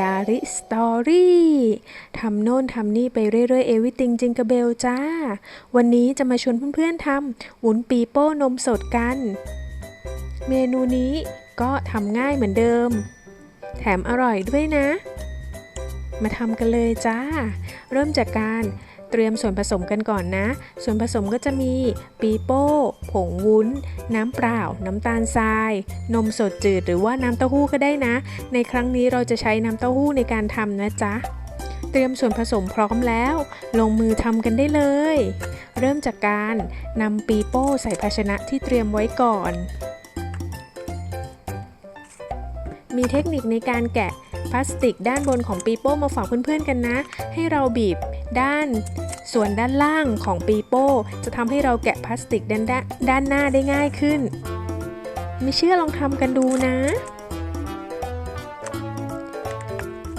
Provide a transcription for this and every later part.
ดาริสตอรี่ทำโน่นทำนี่ไปเรื่อยๆเอวิติงจิงกระเบลจ้า วันนี้จะมาชวนเพื่อนๆทำวุ้นปีโป้นมสดกัน เมนูนี้ก็ทำง่ายเหมือนเดิม แถมอร่อยด้วยนะ มาทำกันเลยจ้า เริ่มจากการ เตรียมส่วนผสมกันก่อนนะ ส่วนผสมก็จะมีปีโป้ ผงวุ้น น้ำเปล่า น้ำตาลทราย นมสดจืดหรือว่าน้ำเต้าหู้ก็ได้นะ ในครั้งนี้เราจะใช้น้ำเต้าหู้ในการทำนะจ๊ะเตรียมส่วนผสมพร้อมแล้ว ลงมือทำกันได้เลย เริ่มจากการนำปีโป้ใส่ภาชนะที่เตรียมไว้ก่อน มีเทคนิคในการแกะ พลาสติกด้านบนของปีโป้มาฝากเพื่อนๆกันนะ ให้เราบีบด้านส่วนด้านล่างของปีโป้ จะทำให้เราแกะพลาสติกด้านด้านด้านหน้าได้ง่ายขึ้น ไม่เชื่อลองทำกันดูนะ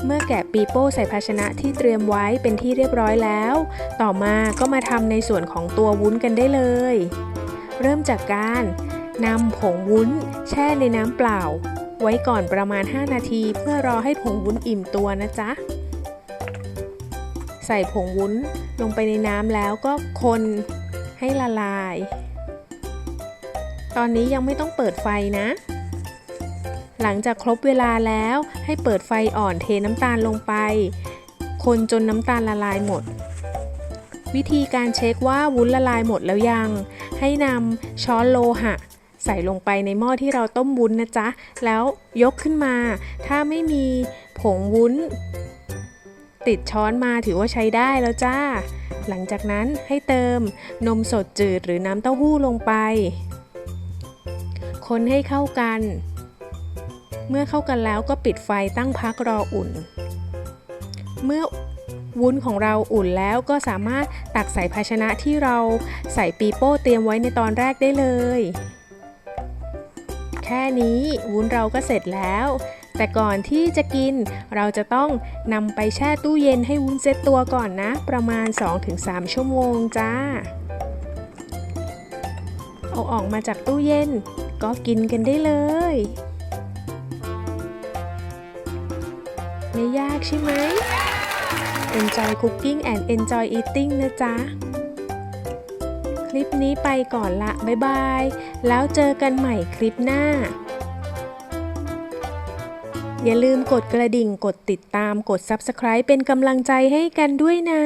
เมื่อแกะปีโป้ใส่ภาชนะที่เตรียมไว้เป็นที่เรียบร้อยแล้ว ต่อมาก็มาทำในส่วนของตัววุ้นกันได้เลย เริ่มจากการนำผงวุ้น แช่ในน้ำเปล่า ไว้ก่อนประมาณ 5 นาทีเพื่อรอให้ผงวุ้นอิ่มตัวนะจ๊ะ ใส่ผงวุ้นลงไปในน้ำแล้วก็คนให้ละลาย ตอนนี้ยังไม่ต้องเปิดไฟนะ หลังจากครบเวลาแล้วให้เปิดไฟอ่อนเทน้ำตาลลงไป คนจนน้ำตาลละลายหมด วิธีการเช็คว่าวุ้นละลายหมดแล้วยัง ให้นำช้อนโลหะ ใส่ลงไปในหม้อที่เราต้มวุ้นนะจ๊ะ แล้วยกขึ้นมา ถ้าไม่มีผงวุ้น ติดช้อนมาถือว่าใช้ได้แล้วจ้า หลังจากนั้นให้เติมนมสดจืดหรือน้ำเต้าหู้ลงไป คนให้เข้ากัน เมื่อเข้ากันแล้วก็ปิดไฟตั้งพักรออุ่น เมื่อวุ้นของเราอุ่นแล้วก็สามารถตักใส่ภาชนะที่เราใส่ปีโป้เตรียมไว้ในตอนแรกได้เลย แค่นี้วุ้นเราก็เสร็จแล้ว แต่ก่อนที่จะกิน เราจะต้องนำไปแช่ตู้เย็นให้วุ้นเซ็ตตัวก่อนนะ ประมาณ 2-3 ชั่วโมงจ้า เอาออกมาจากตู้เย็น ก็กินกันได้เลย ไม่ยากใช่ไหม Enjoy cooking and enjoy eating นะจ๊ะ ลิปนี้ไปก่อนละบ๊ายบาย แล้วเจอกันใหม่คลิปหน้า อย่าลืมกดกระดิ่งกดติดตามกด Subscribe เป็นกำลังใจให้กันด้วยนะ